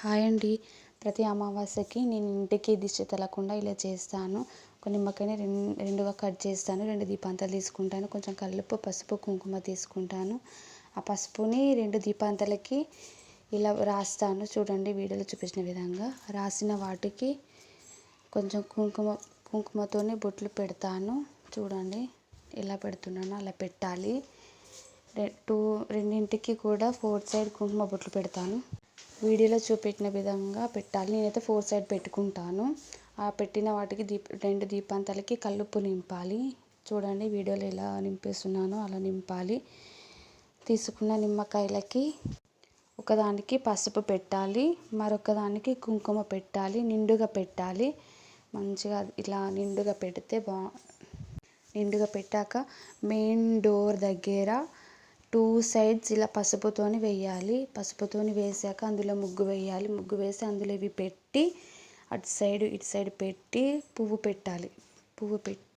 Hi అండి. ప్రతి అమావాస్యకి నేను ఇంటికి దిష్టి తగలకుండా ఇలా చేస్తాను. ఒక నిమ్మకాయని రెండు రెండుగా కట్ చేస్తాను. రెండు దీపాంతాలు తీసుకుంటాను. కొంచెం కల్లుపు పసుపు కుంకుమ తీసుకుంటాను. ఆ పసుపుని రెండు దీపాంతాలకి ఇలా రాస్తాను. చూడండి వీడియోలో చూపించిన విధంగా రాసిన వాటికి కొంచెం కుంకుమ కుంకుమతోనే బొట్లు పెడతాను. చూడండి ఎలా పెడుతున్నాను అలా పెట్టాలి. టూ రెండింటికి కూడా ఫోర్ సైడ్ కుంకుమ బొట్లు పెడతాను. వీడియోలో చూపెట్టిన విధంగా పెట్టాలి. నేనైతే ఫోర్ సైడ్ పెట్టుకుంటాను. ఆ పెట్టిన వాటికి దీప రెండు దీపాంతాలకి కల్లుప్పు నింపాలి. చూడండి వీడియోలో ఎలా నింపేస్తున్నానో అలా నింపాలి. తీసుకున్న నిమ్మకాయలకి ఒకదానికి పసుపు పెట్టాలి. మరొకదానికి కుంకుమ పెట్టాలి. నిండుగా పెట్టాలి. మంచిగా ఇలా నిండుగా పెడితే బా నిండుగా పెట్టాక మెయిన్ డోర్ దగ్గర టూ సైడ్స్ ఇలా పసుపుతోని వేయాలి. పసుపుతోని వేసాక అందులో ముగ్గు వేయాలి. ముగ్గు వేసి అందులో ఇవి పెట్టి అటు సైడ్ ఇటు సైడ్ పెట్టి పువ్వు పెట్టాలి. పువ్వు పెట్టి